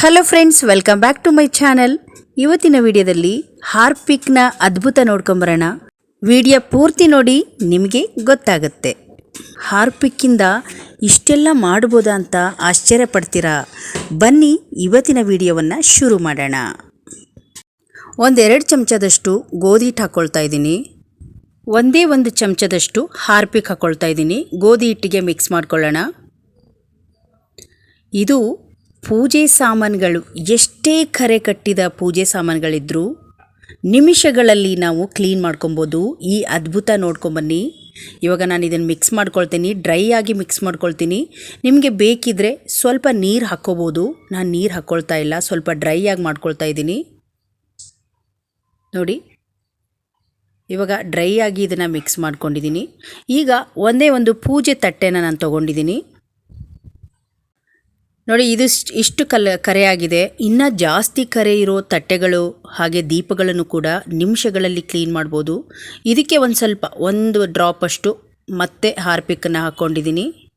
Hello friends welcome back to my channel ಇವತ್ತಿನ ವಿಡಿಯೋದಲ್ಲಿ ಹಾರ್ಪಿಕ್ನ ಅದ್ಭುತ ನೋಡ್ಕೊಂಬರೋಣ. ವಿಡಿಯೋ ಪೂರ್ತಿ ನೋಡಿ ನಿಮಗೆ ಗೊತ್ತಾಗುತ್ತೆ. ಹಾರ್ಪಿಕ್ಕಿಂದ ಇಷ್ಟೆಲ್ಲ ಮಾಡ್ಬೋದಾ ಅಂತ ಆಶ್ಚರ್ಯ ಪಡ್ತೀರಾ? ಬನ್ನಿ ಇವತ್ತಿನ ವಿಡಿಯೋವನ್ನು ಶುರು ಮಾಡೋಣ. ಒಂದೆರಡು ಚಮಚದಷ್ಟು ಗೋಧಿ ಹಿಟ್ಟು ಹಾಕ್ಕೊಳ್ತಾ ಇದ್ದೀನಿ. ಒಂದೇ ಒಂದು ಚಮಚದಷ್ಟು ಹಾರ್ಪಿಕ್ ಹಾಕ್ಕೊಳ್ತಾ ಇದ್ದೀನಿ. ಗೋಧಿ ಹಿಟ್ಟಿಗೆ ಮಿಕ್ಸ್ ಮಾಡ್ಕೊಳ್ಳೋಣ. ಇದು ಪೂಜೆ ಸಾಮಾನುಗಳು ಎಷ್ಟೇ ಕರೆ ಕಟ್ಟಿದ ಪೂಜೆ ಸಾಮಾನುಗಳಿದ್ರೂ ನಿಮಿಷಗಳಲ್ಲಿ ನಾವು ಕ್ಲೀನ್ ಮಾಡ್ಕೊಬೋದು. ಈ ಅದ್ಭುತ ನೋಡ್ಕೊಂಬನ್ನಿ ಇವಾಗ ನಾನು ಇದನ್ನು ಮಿಕ್ಸ್ ಮಾಡ್ಕೊಳ್ತೀನಿ. ಡ್ರೈ ಆಗಿ ಮಿಕ್ಸ್ ಮಾಡ್ಕೊಳ್ತೀನಿ. ನಿಮಗೆ ಬೇಕಿದ್ರೆ ಸ್ವಲ್ಪ ನೀರು ಹಾಕ್ಕೋಬೋದು. ನಾನು ನೀರು ಹಾಕ್ಕೊಳ್ತಾ ಇಲ್ಲ. ಸ್ವಲ್ಪ ಡ್ರೈ ಆಗಿ ಮಾಡ್ಕೊಳ್ತಾ ಇದ್ದೀನಿ. ನೋಡಿ. ಇವಾಗ ಡ್ರೈ ಆಗಿ ಇದನ್ನು ಮಿಕ್ಸ್ ಮಾಡ್ಕೊಂಡಿದ್ದೀನಿ. ಈಗ ಒಂದೇ ಒಂದು ಪೂಜೆ ತಟ್ಟೆನ ನಾನು ತೊಗೊಂಡಿದ್ದೀನಿ. ನೋಡಿ, ಇದು ಇಷ್ಟ್- ಕರೆ ಆಗಿದೆ ಇನ್ನು ಜಾಸ್ತಿ ಕರೆ ಇರೋ ತಟ್ಟೆಗಳು ಹಾಗೆ ದೀಪಗಳನ್ನು ಕೂಡ ನಿಮಿಷಗಳಲ್ಲಿ ಕ್ಲೀನ್ ಮಾಡ್ಬೋದು. ಇದಕ್ಕೆ ಒಂದು ಸ್ವಲ್ಪ, ಒಂದು ಡ್ರಾಪ್ ಅಷ್ಟು ಮತ್ತೆ ಹಾರ್ಪಿಕ್ಕನ್ನು ಹಾಕ್ಕೊಂಡಿದ್ದೀನಿ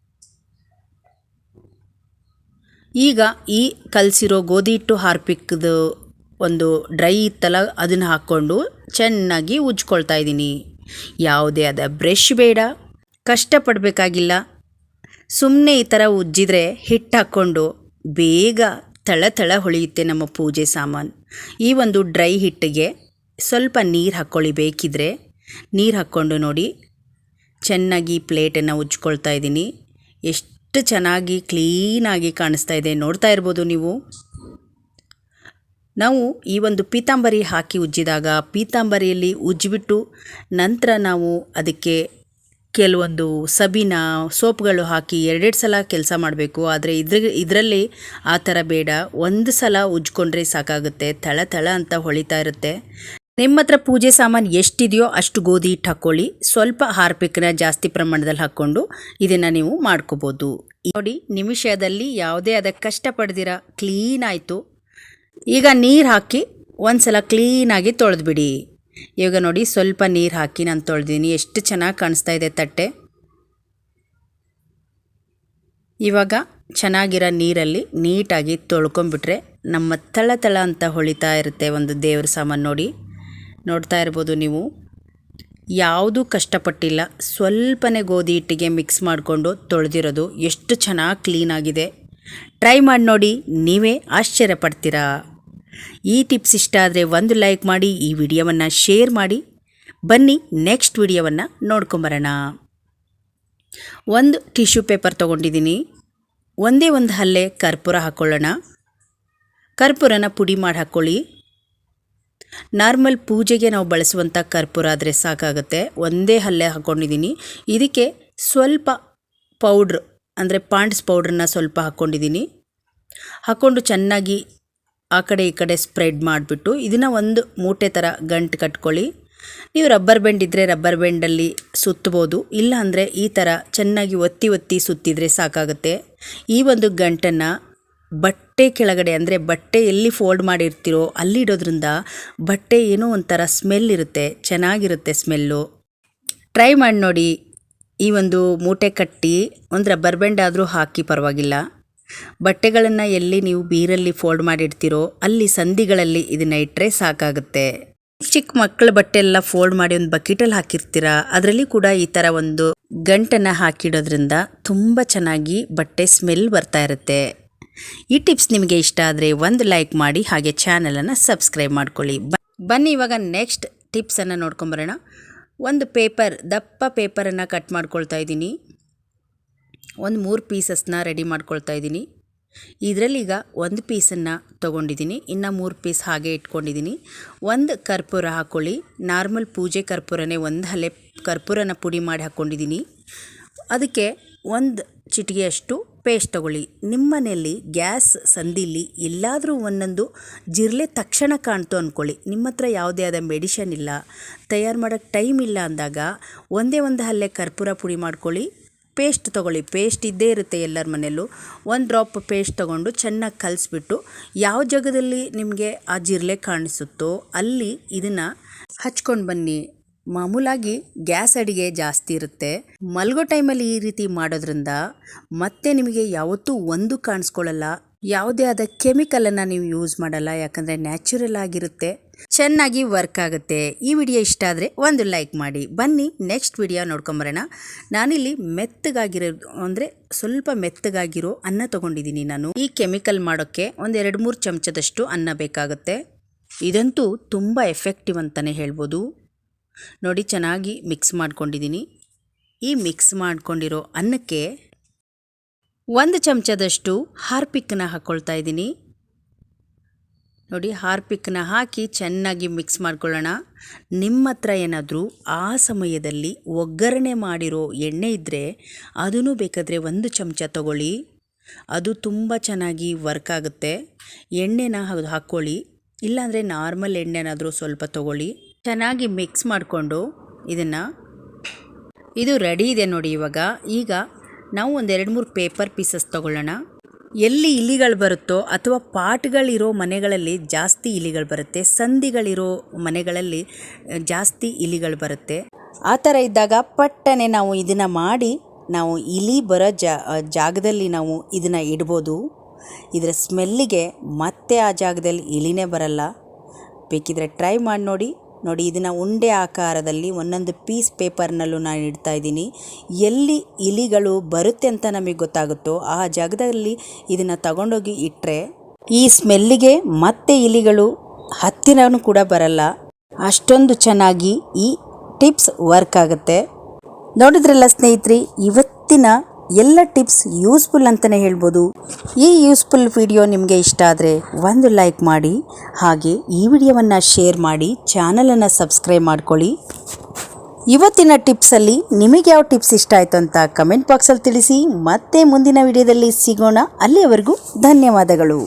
ಈಗ ಈ ಕಲಸಿರೋ ಗೋಧಿ ಹಿಟ್ಟು ಹಾರ್ಪಿಕ್ದು ಒಂದು ಡ್ರೈ ಇತ್ತಲ್ಲ, ಅದನ್ನು ಹಾಕ್ಕೊಂಡು ಚೆನ್ನಾಗಿ ಉಜ್ಕೊಳ್ತಾ ಇದ್ದೀನಿ. ಯಾವುದೇ ಆದ ಬ್ರಷ್ ಬೇಡ. ಕಷ್ಟಪಡಬೇಕಾಗಿಲ್ಲ. ಸುಮ್ಮನೆ ಈ ಥರ ಉಜ್ಜಿದ್ರೆ ಹಿಟ್ಟು ಹಾಕ್ಕೊಂಡು ಬೇಗ ತಳ ತಳ ಹೊಳೆಯುತ್ತೆ ನಮ್ಮ ಪೂಜೆ ಸಾಮಾನು. ಈ ಒಂದು ಡ್ರೈ ಹಿಟ್ಟಿಗೆ ಸ್ವಲ್ಪ ನೀರು ಹಾಕ್ಕೊಳ್ಳಿ ಬೇಕಿದ್ರೆ ನೀರು ಹಾಕ್ಕೊಂಡು ನೋಡಿ. ಚೆನ್ನಾಗಿ ಪ್ಲೇಟನ್ನು ಉಜ್ಕೊಳ್ತಾ ಇದ್ದೀನಿ. ಎಷ್ಟು ಚೆನ್ನಾಗಿ ಕ್ಲೀನಾಗಿ ಕಾಣಿಸ್ತಾ ಇದೆ ನೋಡ್ತಾ ಇರ್ಬೋದು ನೀವು. ನಾವು ಈ ಒಂದು ಪೀತಾಂಬರಿ ಹಾಕಿ ಉಜ್ಜಿದಾಗ ಪೀತಾಂಬರಿಯಲ್ಲಿ ಉಜ್ಜಿಬಿಟ್ಟು ನಂತರ ನಾವು ಅದಕ್ಕೆ ಕೆಲವೊಂದು ಸಬೀನ ಸೋಪ್ಗಳು ಹಾಕಿ ಎರಡೆರಡು ಸಲ ಕೆಲಸ ಮಾಡಬೇಕು. ಆದರೆ ಇದ್ರ, ಇದರಲ್ಲಿ ಆ ಥರ ಬೇಡ. ಒಂದು ಸಲ ಉಜ್ಕೊಂಡ್ರೆ ಸಾಕಾಗುತ್ತೆ. ತಳ ತಳ ಅಂತ ಹೊಳಿತಾ ಇರುತ್ತೆ. ನಿಮ್ಮ ಹತ್ರ ಪೂಜೆ ಸಾಮಾನು ಎಷ್ಟಿದೆಯೋ ಅಷ್ಟು ಗೋಧಿ ಹಿಟ್ಟು ಹಾಕ್ಕೊಳ್ಳಿ ಸ್ವಲ್ಪ ಹಾರ್ಪಿಕ್ನ ಜಾಸ್ತಿ ಪ್ರಮಾಣದಲ್ಲಿ ಹಾಕ್ಕೊಂಡು ಇದನ್ನು ನೀವು ಮಾಡ್ಕೋಬೋದು. ನೋಡಿ, ನಿಮಿಷದಲ್ಲಿ ಯಾವುದೇ ಅದಕ್ಕೆ ಕಷ್ಟ ಪಡ್ದಿರ, ಕ್ಲೀನ್ ಆಯಿತು. ಈಗ ನೀರು ಹಾಕಿ ಒಂದು ಸಲ ಕ್ಲೀನಾಗಿ ತೊಳೆದ್ಬಿಡಿ. ಇವಾಗ ನೋಡಿ ಸ್ವಲ್ಪ ನೀರು ಹಾಕಿ ನಾನು ತೊಳೆದೀನಿ. ಎಷ್ಟು ಚೆನ್ನಾಗಿ ಕಾಣಿಸ್ತಾ ಇದೆ ತಟ್ಟೆ. ಇವಾಗ ಚೆನ್ನಾಗಿರೋ ನೀರಲ್ಲಿ ನೀಟಾಗಿ ತೊಳ್ಕೊಂಬಿಟ್ರೆ ನಮ್ಮ ತಳ ತಳ ಅಂತ ಹೊಳಿತಾ ಇರುತ್ತೆ ಒಂದು ದೇವ್ರ ಸಾಮಾನು ನೋಡಿ. ನೋಡ್ತಾ ಇರ್ಬೋದು ನೀವು. ಯಾವುದೂ ಕಷ್ಟಪಟ್ಟಿಲ್ಲ. ಸ್ವಲ್ಪನೇ ಗೋಧಿ ಹಿಟ್ಟಿಗೆ ಮಿಕ್ಸ್ ಮಾಡಿಕೊಂಡು ತೊಳೆದಿರೋದು ಎಷ್ಟು ಚೆನ್ನಾಗಿ ಕ್ಲೀನಾಗಿದೆ ಟ್ರೈ ಮಾಡಿ ನೋಡಿ. ನೀವೇ ಆಶ್ಚರ್ಯ ಪಡ್ತೀರಾ ಈ ಟಿಪ್ಸ್ ಇಷ್ಟ ಆದರೆ ಒಂದು ಲೈಕ್ ಮಾಡಿ, ಈ ವಿಡಿಯೋವನ್ನು ಶೇರ್ ಮಾಡಿ. ಬನ್ನಿ ನೆಕ್ಸ್ಟ್ ವಿಡಿಯೋವನ್ನು ನೋಡ್ಕೊಂಬರೋಣ. ಒಂದು ಟಿಶ್ಯೂ ಪೇಪರ್ ತೊಗೊಂಡಿದ್ದೀನಿ. ಒಂದೇ ಒಂದು ಹಲ್ಲೆ ಕರ್ಪೂರ ಹಾಕ್ಕೊಳ್ಳೋಣ ಕರ್ಪೂರನ ಪುಡಿ ಮಾಡಿ ಹಾಕ್ಕೊಳ್ಳಿ ನಾರ್ಮಲ್ ಪೂಜೆಗೆ ನಾವು ಬಳಸುವಂಥ ಕರ್ಪೂರ ಆದರೆ ಸಾಕಾಗುತ್ತೆ. ಒಂದೇ ಹಲ್ಲೆ ಹಾಕ್ಕೊಂಡಿದ್ದೀನಿ ಇದಕ್ಕೆ ಸ್ವಲ್ಪ ಪೌಡ್ರ್, ಅಂದರೆ ಪಾಂಡ್ಸ್ ಪೌಡ್ರನ್ನ ಸ್ವಲ್ಪ ಹಾಕ್ಕೊಂಡಿದ್ದೀನಿ ಹಾಕ್ಕೊಂಡು ಚೆನ್ನಾಗಿ ಆ ಕಡೆ ಈ ಕಡೆ ಸ್ಪ್ರೆಡ್ ಮಾಡಿಬಿಟ್ಟು ಇದನ್ನು ಒಂದು ಮೂಟೆ ಥರ ಗಂಟು ಕಟ್ಕೊಳ್ಳಿ. ನೀವು ರಬ್ಬರ್ ಬೆಂಡ್ ಇದ್ದರೆ ರಬ್ಬರ್ ಬೆಂಡಲ್ಲಿ ಸುತ್ತಬೋದು ಇಲ್ಲ ಅಂದರೆ ಈ ಥರ ಚೆನ್ನಾಗಿ ಒತ್ತಿ ಒತ್ತಿ ಸುತ್ತಿದರೆ ಸಾಕಾಗುತ್ತೆ. ಈ ಒಂದು ಗಂಟನ್ನು ಬಟ್ಟೆ ಕೆಳಗಡೆ ಅಂದರೆ ಬಟ್ಟೆ ಎಲ್ಲಿ ಫೋಲ್ಡ್ ಮಾಡಿರ್ತೀರೋ ಅಲ್ಲಿ ಇಡೋದ್ರಿಂದ ಬಟ್ಟೆ ಏನೋ ಒಂಥರ ಸ್ಮೆಲ್ ಇರುತ್ತೆ, ಚೆನ್ನಾಗಿರುತ್ತೆ ಸ್ಮೆಲ್ಲು ಟ್ರೈ ಮಾಡಿ ನೋಡಿ ಈ ಒಂದು ಮೂಟೆ ಕಟ್ಟಿ, ಒಂದು ರಬ್ಬರ್ ಬ್ಯಾಂಡ್ ಆದರೂ ಹಾಕಿ ಪರವಾಗಿಲ್ಲ. ಬಟ್ಟೆಗಳನ್ನು ಎಲ್ಲಿ ನೀವು ಬೀರಲ್ಲಿ ಫೋಲ್ಡ್ ಮಾಡಿಡ್ತೀರೋ, ಅಲ್ಲಿ ಸಂಧಿಗಳಲ್ಲಿ ಇದನ್ನು ಇಟ್ಟರೆ ಸಾಕಾಗುತ್ತೆ. ಚಿಕ್ಕ ಮಕ್ಕಳ ಬಟ್ಟೆ ಎಲ್ಲ ಫೋಲ್ಡ್ ಮಾಡಿ ಒಂದು ಬಕೆಟಲ್ಲಿ ಹಾಕಿರ್ತೀರ? ಅದರಲ್ಲಿ ಕೂಡ ಈ ಥರ ಒಂದು ಗಂಟನ್ನು ಹಾಕಿಡೋದ್ರಿಂದ ತುಂಬ ಚೆನ್ನಾಗಿ ಬಟ್ಟೆ ಸ್ಮೆಲ್ ಬರ್ತಾ ಇರುತ್ತೆ. ಈ ಟಿಪ್ಸ್ ನಿಮಗೆ ಇಷ್ಟ ಆದರೆ ಒಂದು ಲೈಕ್ ಮಾಡಿ ಹಾಗೆ ಚಾನಲನ್ನು ಸಬ್ಸ್ಕ್ರೈಬ್ ಮಾಡ್ಕೊಳ್ಳಿ. ಬನ್ನಿ ಇವಾಗ ನೆಕ್ಸ್ಟ್ ಟಿಪ್ಸನ್ನು ನೋಡ್ಕೊಂಬರೋಣ. ಒಂದು ಪೇಪರ್, ದಪ್ಪ ಪೇಪರನ್ನು ಕಟ್ ಮಾಡ್ಕೊಳ್ತಾ ಇದ್ದೀನಿ. ಒಂದು ಮೂರು ಪೀಸಸ್ನ ರೆಡಿ ಮಾಡ್ಕೊಳ್ತಾ ಇದ್ದೀನಿ. ಇದರಲ್ಲಿ ಈಗ ಒಂದು ಪೀಸನ್ನು ತೊಗೊಂಡಿದ್ದೀನಿ. ಇನ್ನು ಮೂರು ಪೀಸ್ ಹಾಗೆ ಇಟ್ಕೊಂಡಿದ್ದೀನಿ. ಒಂದು ಕರ್ಪೂರ ಹಾಕ್ಕೊಳ್ಳಿ ನಾರ್ಮಲ್ ಪೂಜೆ ಕರ್ಪೂರನೇ ಒಂದು ಹಲೆ ಕರ್ಪೂರನ ಪುಡಿ ಮಾಡಿ ಹಾಕ್ಕೊಂಡಿದ್ದೀನಿ ಅದಕ್ಕೆ ಒಂದು ಚಿಟಿಗೆಯಷ್ಟು ಪೇಸ್ಟ್ ತಗೊಳ್ಳಿ. ನಿಮ್ಮ ಮನೆಯಲ್ಲಿ ಗ್ಯಾಸ್ ಸಂದಿಲಿ ಎಲ್ಲಾದರೂ ಒಂದೊಂದು ಜಿರಲೆ ತಕ್ಷಣ ಕಾಣ್ತು ಅಂದ್ಕೊಳ್ಳಿ ನಿಮ್ಮ ಹತ್ರ ಯಾವುದೇ ಆದ ಮೆಡಿಷನ್ ಇಲ್ಲ. ತಯಾರು ಮಾಡೋಕ್ಕೆ ಟೈಮ್ ಇಲ್ಲ ಅಂದಾಗ ಒಂದೇ ಒಂದು ಹಲ್ಲೆ ಕರ್ಪೂರ ಪುಡಿ ಮಾಡ್ಕೊಳ್ಳಿ. ಪೇಸ್ಟ್ ತೊಗೊಳ್ಳಿ. ಪೇಸ್ಟ್ ಇದ್ದೇ ಇರುತ್ತೆ ಎಲ್ಲರ ಮನೆಯಲ್ಲೂ. ಒಂದು ಡ್ರಾಪ್ ಪೇಸ್ಟ್ ತೊಗೊಂಡು ಚೆನ್ನಾಗಿ ಕಲಿಸ್ಬಿಟ್ಟು ಯಾವ ಜಾಗದಲ್ಲಿ ನಿಮಗೆ ಆ ಜಿರಲೆ ಕಾಣಿಸುತ್ತೋ ಅಲ್ಲಿ ಇದನ್ನು ಹಚ್ಕೊಂಡು ಬನ್ನಿ. ಮಾಮೂಲಾಗಿ ಗ್ಯಾಸ್ ಅಡಿಗೆ ಜಾಸ್ತಿ ಇರುತ್ತೆ. ಮಲಗೋ ಟೈಮಲ್ಲಿ ಈ ರೀತಿ ಮಾಡೋದ್ರಿಂದ ಮತ್ತೆ ನಿಮಗೆ ಯಾವತ್ತೂ ಒಂದು ಕಾಣಿಸ್ಕೊಳ್ಳಲ್ಲ. ಯಾವುದೇ ಆದ ಕೆಮಿಕಲನ್ನು ನೀವು ಯೂಸ್ ಮಾಡಲ್ಲ, ಯಾಕಂದರೆ ನ್ಯಾಚುರಲ್ ಆಗಿರುತ್ತೆ, ಚೆನ್ನಾಗಿ ವರ್ಕ್ ಆಗುತ್ತೆ. ಈ ವಿಡಿಯೋ ಇಷ್ಟ ಆದರೆ ಒಂದು ಲೈಕ್ ಮಾಡಿ. ಬನ್ನಿ ನೆಕ್ಸ್ಟ್ ವಿಡಿಯೋ ನೋಡ್ಕೊಂಬರೋಣ ನಾನಿಲ್ಲಿ ಮೆತ್ತಗಾಗಿರೋ, ಅಂದರೆ ಸ್ವಲ್ಪ ಮೆತ್ತಗಾಗಿರೋ ಅನ್ನ ತೊಗೊಂಡಿದ್ದೀನಿ ನಾನು. ಈ ಕೆಮಿಕಲ್ ಮಾಡೋಕ್ಕೆ ಒಂದು ಎರಡು ಮೂರು ಚಮಚದಷ್ಟು ಅನ್ನ ಬೇಕಾಗುತ್ತೆ. ಇದಂತೂ ತುಂಬ ಎಫೆಕ್ಟಿವ್ ಅಂತಲೇ ಹೇಳ್ಬೋದು. ನೋಡಿ, ಚೆನ್ನಾಗಿ ಮಿಕ್ಸ್ ಮಾಡ್ಕೊಂಡಿದ್ದೀನಿ. ಈ ಮಿಕ್ಸ್ ಮಾಡ್ಕೊಂಡಿರೋ ಅನ್ನಕ್ಕೆ ಒಂದು ಚಮಚದಷ್ಟು ಹಾರ್ಪಿಕ್ನ ಹಾಕ್ಕೊಳ್ತಾ ಇದ್ದೀನಿ. ನೋಡಿ, ಹಾರ್ಪಿಕ್ನ ಹಾಕಿ ಚೆನ್ನಾಗಿ ಮಿಕ್ಸ್ ಮಾಡ್ಕೊಳ್ಳೋಣ. ನಿಮ್ಮ ಹತ್ರ ಏನಾದರೂ ಆ ಸಮಯದಲ್ಲಿ ಒಗ್ಗರಣೆ ಮಾಡಿರೋ ಎಣ್ಣೆ ಇದ್ದರೆ ಅದನ್ನು ಬೇಕಾದರೆ ಒಂದು ಚಮಚ ತಗೊಳ್ಳಿ. ಅದು ತುಂಬ ಚೆನ್ನಾಗಿ ವರ್ಕ್ ಆಗುತ್ತೆ. ಎಣ್ಣೆನ ಹಾಕ್ಕೊಳ್ಳಿ. ಇಲ್ಲಾಂದರೆ ನಾರ್ಮಲ್ ಎಣ್ಣೆನಾದರೂ ಸ್ವಲ್ಪ ತಗೊಳ್ಳಿ. ಚೆನ್ನಾಗಿ ಮಿಕ್ಸ್ ಮಾಡಿಕೊಂಡು ಇದನ್ನು. ಇದು ರೆಡಿ ಇದೆ ನೋಡಿ ಇವಾಗ. ಈಗ ನಾವು ಒಂದು ಎರಡು ಮೂರು ಪೇಪರ್ ಪೀಸಸ್ ತಗೊಳ್ಳೋಣ. ಎಲ್ಲಿ ಇಲಿಗಳು ಬರುತ್ತೋ ಅಥವಾ ಪಾಟ್ಗಳಿರೋ ಮನೆಗಳಲ್ಲಿ ಜಾಸ್ತಿ ಇಲಿಗಳು ಬರುತ್ತೆ ಸಂಧಿಗಳಿರೋ ಮನೆಗಳಲ್ಲಿ ಜಾಸ್ತಿ ಇಲಿಗಳು ಬರುತ್ತೆ. ಆ ಥರ ಇದ್ದಾಗ ಪಟ್ಟನೆ ನಾವು ಇದನ್ನು ಮಾಡಿ, ನಾವು ಇಲಿ ಬರೋ ಜಾಗದಲ್ಲಿ ನಾವು ಇದನ್ನು ಇಡ್ಬೋದು. ಇದರ ಸ್ಮೆಲ್ಲಿಗೆ ಮತ್ತೆ ಆ ಜಾಗದಲ್ಲಿ ಇಲಿನೇ ಬರಲ್ಲ. ಬೇಕಿದ್ರೆ ಟ್ರೈ ಮಾಡಿ ನೋಡಿ. ನೋಡಿ, ಇದನ್ನು ಉಂಡೆ ಆಕಾರದಲ್ಲಿ ಒಂದೊಂದು ಪೀಸ್ ಪೇಪರ್ನಲ್ಲೂ ನಾನು ಇಡ್ತಾ ಇದ್ದೀನಿ. ಎಲ್ಲಿ ಇಲಿಗಳು ಬರುತ್ತೆ ಅಂತ ನಮಗೆ ಗೊತ್ತಾಗುತ್ತೋ ಆ ಜಾಗದಲ್ಲಿ ಇದನ್ನು ತಗೊಂಡೋಗಿ ಇಟ್ಟರೆ ಈ ಸ್ಮೆಲ್ಲಿಗೆ ಮತ್ತೆ ಇಲಿಗಳು ಹತ್ತಿರನೂ ಕೂಡ ಬರಲ್ಲ. ಅಷ್ಟೊಂದು ಚೆನ್ನಾಗಿ ಈ ಟಿಪ್ಸ್ ವರ್ಕ್ ಆಗುತ್ತೆ. ನೋಡಿದ್ರಲ್ಲ ಸ್ನೇಹಿತರೆ, ಇವತ್ತಿನ ಎಲ್ಲ ಟಿಪ್ಸ್ ಯೂಸ್ಫುಲ್ ಅಂತಲೇ ಹೇಳ್ಬೋದು. ಈ ಯೂಸ್ಫುಲ್ ವಿಡಿಯೋ ನಿಮಗೆ ಇಷ್ಟ ಆದರೆ ಒಂದು ಲೈಕ್ ಮಾಡಿ, ಹಾಗೆ ಈ ವಿಡಿಯೋವನ್ನು ಶೇರ್ ಮಾಡಿ, ಚಾನಲನ್ನು ಸಬ್ಸ್ಕ್ರೈಬ್ ಮಾಡ್ಕೊಳ್ಳಿ. ಇವತ್ತಿನ ಟಿಪ್ಸಲ್ಲಿ ನಿಮಗೆ ಯಾವ ಟಿಪ್ಸ್ ಇಷ್ಟ ಆಯಿತು ಅಂತ ಕಮೆಂಟ್ ಬಾಕ್ಸಲ್ಲಿ ತಿಳಿಸಿ, ಮತ್ತೆ ಮುಂದಿನ ವಿಡಿಯೋದಲ್ಲಿ ಸಿಗೋಣ. ಅಲ್ಲಿಯವರೆಗೂ ಧನ್ಯವಾದಗಳು.